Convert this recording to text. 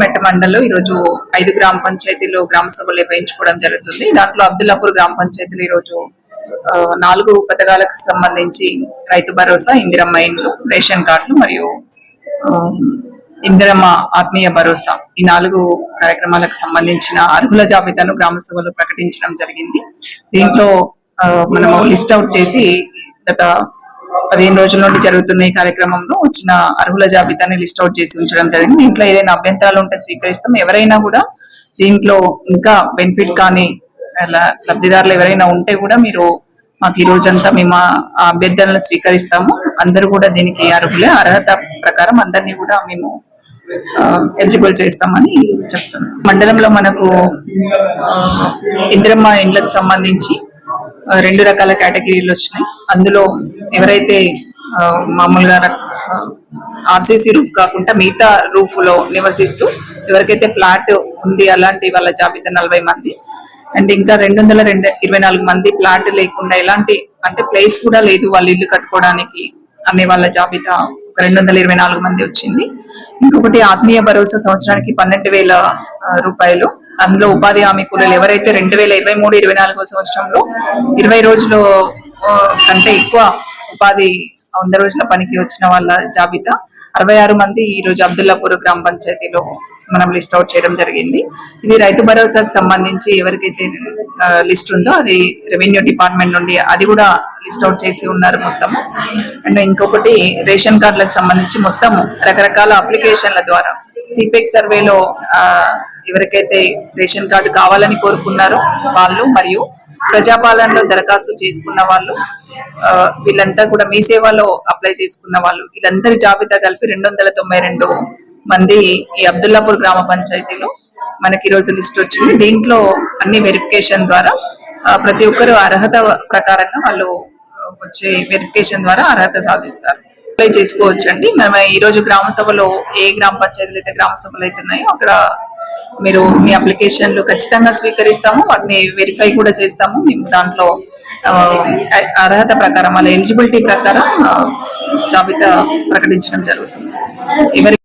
మెట్ట మండలంలో ఈరోజు ఐదు గ్రామ పంచాయతీలు గ్రామ సభలు నిర్వహించుకోవడం జరుగుతుంది. దాంట్లో అబ్దుల్లాపూర్ గ్రామ పంచాయతీలు ఈరోజు ఆ, నాలుగు పథకాలకు సంబంధించి రైతు భరోసా ఇందిరమ్మ ఇండ్లు రేషన్ కార్డులు మరియు ఆ, ఇందిరమ్మ ఆత్మీయ భరోసా ఈ నాలుగు కార్యక్రమాలకు సంబంధించిన అర్హుల జాబితాను గ్రామ సభలో ప్రకటించడం జరిగింది. దీంట్లో ఆ, మనము లిస్ట్ అవుట్ చేసి గత పదిహేను రోజుల నుండి జరుగుతున్న ఈ కార్యక్రమంలో వచ్చిన అర్హుల జాబితాని లిస్ట్ అవుట్ చేసి ఉంచడం జరిగింది. దీంట్లో ఏదైనా అభ్యంతరాలు ఉంటే స్వీకరిస్తాం. ఎవరైనా కూడా దీంట్లో ఇంకా బెనిఫిట్ కానీ అలా లబ్ధిదారులు ఎవరైనా ఉంటే కూడా మీరు మాకు ఈ రోజంతా మేము అభ్యర్థనలు స్వీకరిస్తాము. అందరూ కూడా దీనికి అర్హులే. అర్హత ప్రకారం అందరినీ కూడా మేము ఎలిజిబుల్ చేస్తామని చెప్తున్నాం. మండలంలో మనకు ఇంద్రమ్మ ఇండ్లకు సంబంధించి రెండు రకాల కేటగిరీలు వచ్చినాయి. అందులో ఎవరైతే మామూలుగా ఆర్సీసీ రూఫ్ కాకుండా మిగతా రూఫ్లో నివసిస్తూ ఎవరికైతే ఫ్లాట్ ఉంది అలాంటి వాళ్ళ జాబితా నలభై మంది అండ్ ఇంకా రెండు వందల రెండు ఇరవై నాలుగు మంది ప్లాట్ లేకుండా ఎలాంటి అంటే ప్లేస్ కూడా లేదు వాళ్ళు ఇల్లు కట్టుకోవడానికి అనే వాళ్ళ జాబితా ఒక రెండు వందల ఇరవై నాలుగు మంది వచ్చింది. ఇంకొకటి ఆత్మీయ భరోసా సంవత్సరానికి పన్నెండు వేల రూపాయలు. అందులో ఉపాధి హామీ కూలీలు ఎవరైతే రెండు వేల ఇరవై మూడు ఇరవై నాలుగో సంవత్సరంలో ఇరవై రోజులు కంటే ఎక్కువ ఉపాధి వంద రోజుల పనికి వచ్చిన వాళ్ళ జాబితా. అరవై ఆరు మంది ఈ రోజు అబ్దుల్లాపూర్ గ్రామ పంచాయతీలో మనం లిస్ట్ అవుట్ చేయడం జరిగింది. ఇది రైతు భరోసాకు సంబంధించి ఎవరికైతే లిస్ట్ ఉందో అది రెవెన్యూ డిపార్ట్మెంట్ నుండి అది కూడా లిస్ట్ అవుట్ చేసి ఉన్నారు మొత్తము. అండ్ ఇంకొకటి రేషన్ కార్డులకు సంబంధించి మొత్తం రకరకాల అప్లికేషన్ల ద్వారా సిపెక్ సర్వేలో ఎవరికైతే రేషన్ కార్డు కావాలని కోరుకున్నారో వాళ్ళు మరియు ప్రజాపాలనలో దరఖాస్తు చేసుకున్న వాళ్ళు ఆ, వీళ్ళంతా కూడా మీ సేవలో అప్లై చేసుకున్న వాళ్ళు వీళ్ళందరి జాబితా కలిపి రెండు వందల తొంభై రెండు మంది ఈ అబ్దుల్లాపూర్ గ్రామ పంచాయతీలో మనకి ఈ రోజు లిస్ట్ వచ్చింది. దీంట్లో అన్ని వెరిఫికేషన్ ద్వారా ప్రతి ఒక్కరు అర్హత ప్రకారంగా వాళ్ళు వచ్చే వెరిఫికేషన్ ద్వారా అర్హత సాధిస్తారు. అప్లై చేసుకోవచ్చు అండి మేము ఈ రోజు గ్రామ సభలో ఏ గ్రామ పంచాయతీలు అయితే గ్రామ సభలు అయితే ఉన్నాయో అక్కడ మీరు మీ అప్లికేషన్లు ఖచ్చితంగా స్వీకరిస్తాము వాటిని వెరిఫై కూడా చేస్తాము. మేము దాంట్లో ఆ, అర్హత ప్రకారం వాళ్ళ ఎలిజిబిలిటీ ప్రకారం జాబితా ప్రకటించడం జరుగుతుంది. ఎవరి